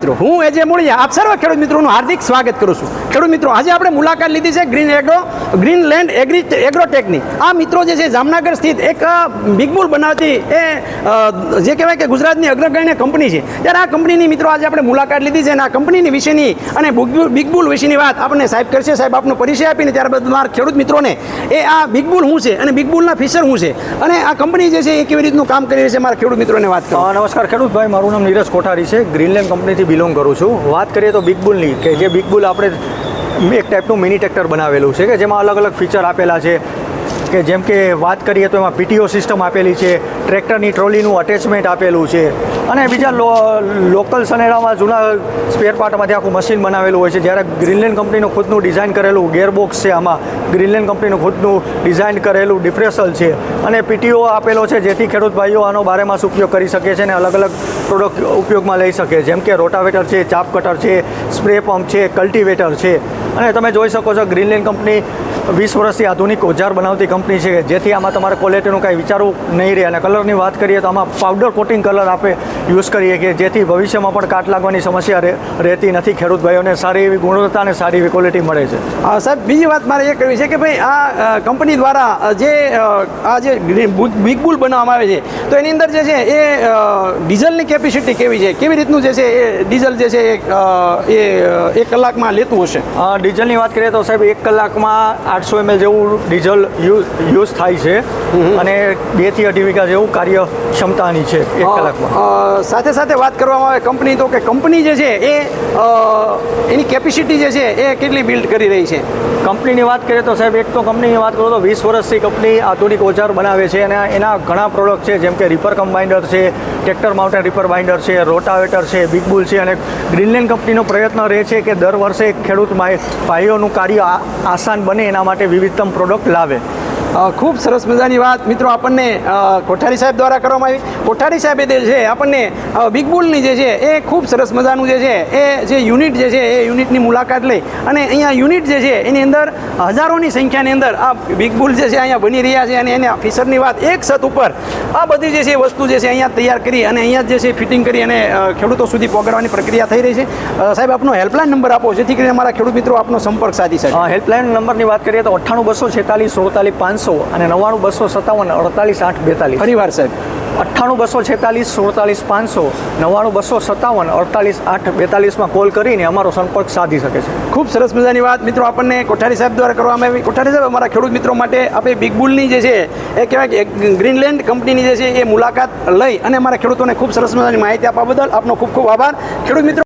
મિત્રો, હું એજે મૂળિયા, આપ સર્વ ખેડૂત મિત્રોનું હાર્દિક સ્વાગત કરું છું. ખેડૂત મિત્રો, આજે આપણે મુલાકાત લીધી છે ગ્રીન એગ્રો, ગ્રીનલેન્ડ એગ્રી એગ્રોટેકની આ મિત્રો જે છે, જામનગર સ્થિત એક બિગબુલ બિગ બુલ બનાવતી એ જે કહેવાય કે ગુજરાતની અગ્રગણ્ય કંપની છે. ત્યારે આ કંપનીની મિત્રો, આજે આપણે મુલાકાત લીધી છે અને આ કંપનીની વિશેની અને બિગબુલ બિગ બુલ વિશેની વાત આપણને સાહેબ કરશે. સાહેબ, આપનો પરિચય આપીને ત્યારબાદ મારા ખેડૂત મિત્રોને, એ આ બિગબુલ શું છે અને બિગબુલના ફિશર શું છે? અને આ કંપની જે છે, એ કેવી રીતનું કામ કરી રહી છે? મારા ખેડૂત મિત્રોને વાત કરો. નમસ્કાર ખેડૂત ખેડૂતભાઈ મારું નામ નીરજ કોઠારી છે. ગ્રીનલેન્ડ કંપનીથી બિલોંગ કરું છું. વાત કરીએ તો બિગ બુલની કે જે બિગ બુલ આપણે એક ટાઈપનું મિની ટ્રેક્ટર બનાવેલું છે, કે જેમાં અલગ અલગ ફીચર આપેલા છે. કે જેમ કે વાત કરીએ તો એમાં પીટીઓ સિસ્ટમ આપેલી છે, ટ્રેક્ટરની ટ્રોલીનું અટેચમેન્ટ આપેલું છે અને બીજા લોકલ સનેડામાં જૂના સ્પેર પાર્ટમાંથી આખું મશીન બનાવેલું હોય છે. જ્યારે ગ્રીનલેન્ડ કંપનીનું ખુદનું ડિઝાઇન કરેલું ગેરબોક્સ છે આમાં. ગ્રીનલેન્ડ કંપનીનું ખુદનું ડિઝાઇન કરેલું ડિફરેસલ છે. અને પીટીઓ આપેલો છે જેથી ખેડૂત ભાઈઓ આનો બારેમાસ ઉપયોગ કરી શકે છે અને અલગ અલગ પ્રોડક્ટ ઉપયોગમાં લઈ શકે જેમ કે રોટાવેટર છે, ચાપ કટર છે સ્પ્રે પંપ છે કલ્ટિવેટર છે. અને તમે જોઈ શકો છો ગ્રીનલેન્ડ કંપની વીસ વર્ષથી આધુનિક ઓજાર બનાવતી કંપની છે જેથી આમાં તમારે ક્વોલિટીનું કાંઈ વિચારવું નહીં રહે. અને કલરની વાત કરીએ તો આમાં પાવડર કોટિંગ કલર આપણે યુઝ કરીએ કે જેથી ભવિષ્યમાં પણ કાટ લાગવાની સમસ્યા રહેતી નથી. ખેડૂત ભાઈઓને સારી એવી ગુણવત્તા અને સારી એવી ક્વોલિટી મળે છે. સાહેબ બીજી વાત મારે એ કરવી છે કે ભાઈ આ કંપની દ્વારા જે આ જે ગ્રીન બિગ બુલ બનાવવામાં આવે છે તો એની અંદર જે છે એ ડીઝલની કેપેસિટી કેવી છે? કેવી રીતનું જે છે એ ડીઝલ જે છે એ એ એક કલાકમાં લેતું હશે? ડીઝલની વાત કરીએ તો સાહેબ એક કલાકમાં આઠસો એમએલ જેવું ડીઝલ યુઝ યુઝ થાય છે. અને બેથી અઢી વીઘા જેવું કાર્ય ક્ષમતાની છે એક કલાકમાં. સાથે સાથે વાત કરવામાં આવે કંપની તો કે કંપની જે છે એ એની કેપેસિટી જે છે એ કેટલી બિલ્ડ કરી રહી છે? કંપનીની વાત કરીએ તો સાહેબ એક તો કંપનીની વાત કરું તો વીસ વર્ષથી કંપની આધુનિક ઓજાર બનાવે છે અને એના ઘણા પ્રોડક્ટ છે જેમ કે રિપર કમ્બાઇન્ડર છે ટ્રેક્ટર માઉન્ટેન રિપર બાઇન્ડર છે રોટાવેટર છે બિગ બુલ છે અને ગ્રીનલેન્ડ કંપનીનો પ્રયત્ન રહે છે કે દર વર્ષે ખેડૂત ભાઈ- ભાઈઓનું કાર્ય આસાન બને એના માટે વિવિધતમ પ્રોડક્ટ લાવે. ખૂબ સરસ મજાની વાત. મિત્રો, આપણને કોઠારી સાહેબ દ્વારા કરવામાં આવી. કોઠારી સાહેબે જે છે, આપણને બિગ બુલની જે છે, એ ખૂબ સરસ મજાનું જે છે, એ જે યુનિટ જે છે, એ યુનિટની મુલાકાત લઈ અને અહીંયા યુનિટ જે છે, એની અંદર હજારોની સંખ્યાની અંદર આ બિગ બુલ જે છે, અહીંયા બની રહ્યા છે અને એને ફિશરની વાત એક છત ઉપર આ બધી જે છે વસ્તુ જે છે, અહીંયા તૈયાર કરી અને અહીંયા જે છે, ફિટિંગ કરી અને ખેડૂતો સુધી પહોંચાડવાની પ્રક્રિયા થઈ રહી છે. સાહેબ, આપનો હેલ્પલાઇન નંબર આપો, જેથી કરીને અમારા ખેડૂત મિત્રો આપનો સંપર્ક સાધી શકે. હેલ્પલાઇન નંબરની વાત કરીએ તો અઠ્ઠાણું બસો છેતાલીસ, સુડતાલીસ પાંચસો અને નવ્વાણું બસો સત્તાવન અડતાલીસ આઠ બેતાલીસ. ફરીવાર સાહેબ. અઠ્ઠાણું બસો છેતાલીસ સુડતાલીસ પાંચસો નવ્વાણું બસો સત્તાવન અડતાલીસ આઠ બેતાલીસમાં કોલ કરીને અમારો સંપર્ક સાધી શકે છે. ખૂબ સરસ મજાની વાત. મિત્રો આપણને કોઠારી સાહેબ દ્વારા કરવામાં આવી. કોઠારી સાહેબ અમારા ખેડૂત મિત્રો માટે આપણે બિગ બુલની જે છે એ કહેવાય કે ગ્રીનલેન્ડ કંપનીની જે છે એ મુલાકાત લઈ અને અમારા ખેડૂતોને ખૂબ સરસ મજાની માહિતી આપવા બદલ આપનો ખૂબ ખૂબ આભાર. ખેડૂત મિત્રો